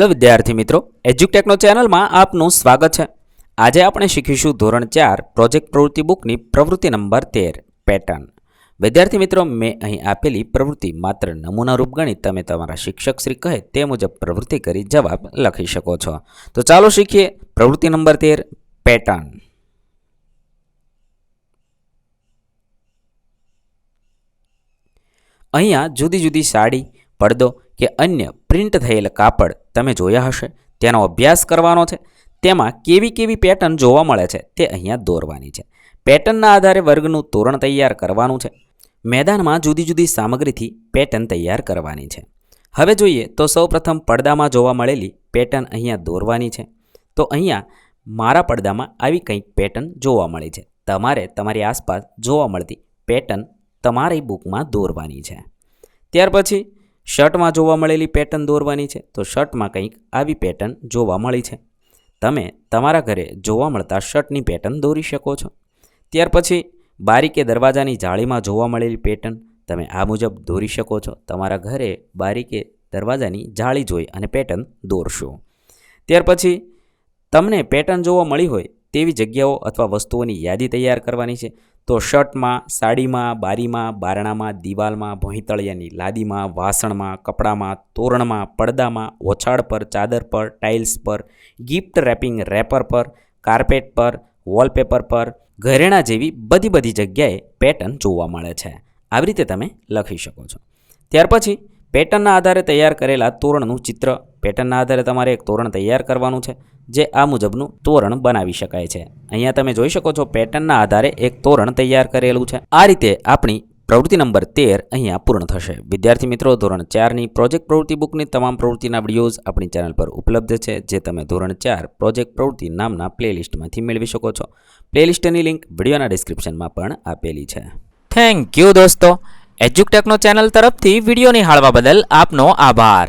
Hello વિદ્યાર્થી મિત્રો એજ્યુટેકનો ચેનલમાં આપનું સ્વાગત છે. આજે આપણે શીખીશું ધોરણ ચાર પ્રોજેક્ટ પ્રવૃત્તિ બુકની પ્રવૃત્તિ નંબર તેર પેટર્ન વિદ્યાર્થી મિત્રો, મેં અહીં આપેલી પ્રવૃત્તિ માત્ર નમૂનારૂપ ગણી તમે તમારા શિક્ષક શ્રી કહે તે મુજબ પ્રવૃત્તિ કરી જવાબ લખી શકો છો. તો ચાલો શીખીએ પ્રવૃત્તિ નંબર તેર પેટર્ન અહીંયા જુદી જુદી સાડી, પડદો કે અન્ય પ્રિન્ટ થયેલ કાપડ તમે જોયા હશે. તેનો અભ્યાસ કરવાનો છે. તેમાં કેવી કેવી પેટર્ન જોવા મળે છે તે અહીંયા દોરવાની છે. પેટર્નના આધારે વર્ગનું તોરણ તૈયાર કરવાનું છે. મેદાનમાં જુદી જુદી સામગ્રીથી પેટર્ન તૈયાર કરવાની છે. હવે જોઈએ તો સૌપ્રથમ પડદામાં જોવા મળેલી પેટર્ન અહીંયા દોરવાની છે. તો અહીંયા મારા પડદામાં આવી કંઈક પેટર્ન જોવા મળી છે. તમારે તમારી આસપાસ જોવા મળતી પેટર્ન તમારી બુકમાં દોરવાની છે. ત્યાર પછી શર્ટમાં જોવા મળેલી પેટર્ન દોરવાની છે, તો શર્ટમાં કંઈક આવી પેટર્ન જોવા મળી છે. તમે તમારા ઘરે જોવા મળતા શર્ટની પેટર્ન દોરી શકો છો. ત્યાર પછી બારી કે દરવાજાની જાળીમાં જોવા મળેલી પેટર્ન તમે આ મુજબ દોરી શકો છો. તમારા ઘરે બારી કે દરવાજાની જાળી જોઈ અને પેટર્ન દોરશો. ત્યાર પછી તમને પેટર્ન જોવા મળી હોય તેવી જગ્યાઓ અથવા વસ્તુઓની યાદી તૈયાર કરવાની છે. તો શર્ટમાં, સાડીમાં, બારીમાં, બારણામાં, દિવાલમાં, ભોંયતળિયાની લાદીમાં, વાસણમાં, કપડામાં, તોરણમાં, પડદામાં, ઓછાળ પર, ચાદર પર, ટાઇલ્સ પર, ગિફ્ટ રેપિંગ રેપર પર, કાર્પેટ પર, વોલપેપર પર, ઘરેણાં જેવી બધી બધી જગ્યાએ પેટર્ન જોવા મળે છે. આવી રીતે તમે લખી શકો છો. ત્યાર પછી પેટર્નના આધારે તૈયાર કરેલા તોરણનું ચિત્ર. પેટર્નના આધારે તમારે એક તોરણ તૈયાર કરવાનું છે. જે આ મુજબનું તોરણ બનાવી શકાય છે. અહીંયા તમે જોઈ શકો છો પેટર્નના આધારે એક તોરણ તૈયાર કરેલું છે. આ રીતે આપણી પ્રવૃત્તિ નંબર તેર અહીંયા પૂર્ણ થશે. વિદ્યાર્થી મિત્રો, ધોરણ ચારની પ્રોજેક્ટ પ્રવૃત્તિ બુકની તમામ પ્રવૃત્તિના વિડીયોઝ આપણી ચેનલ પર ઉપલબ્ધ છે, જે તમે ધોરણ ચાર પ્રોજેક્ટ પ્રવૃત્તિ નામના પ્લેલિસ્ટમાંથી મેળવી શકો છો. પ્લેલિસ્ટની લિંક વિડીયોના ડિસ્ક્રિપ્શનમાં પણ આપેલી છે. થેન્ક યુ દોસ્તો. એજ્યુકટેકનો ચેનલ તરફથી વીડિયો નિહાળવા બદલ આપનો આભાર.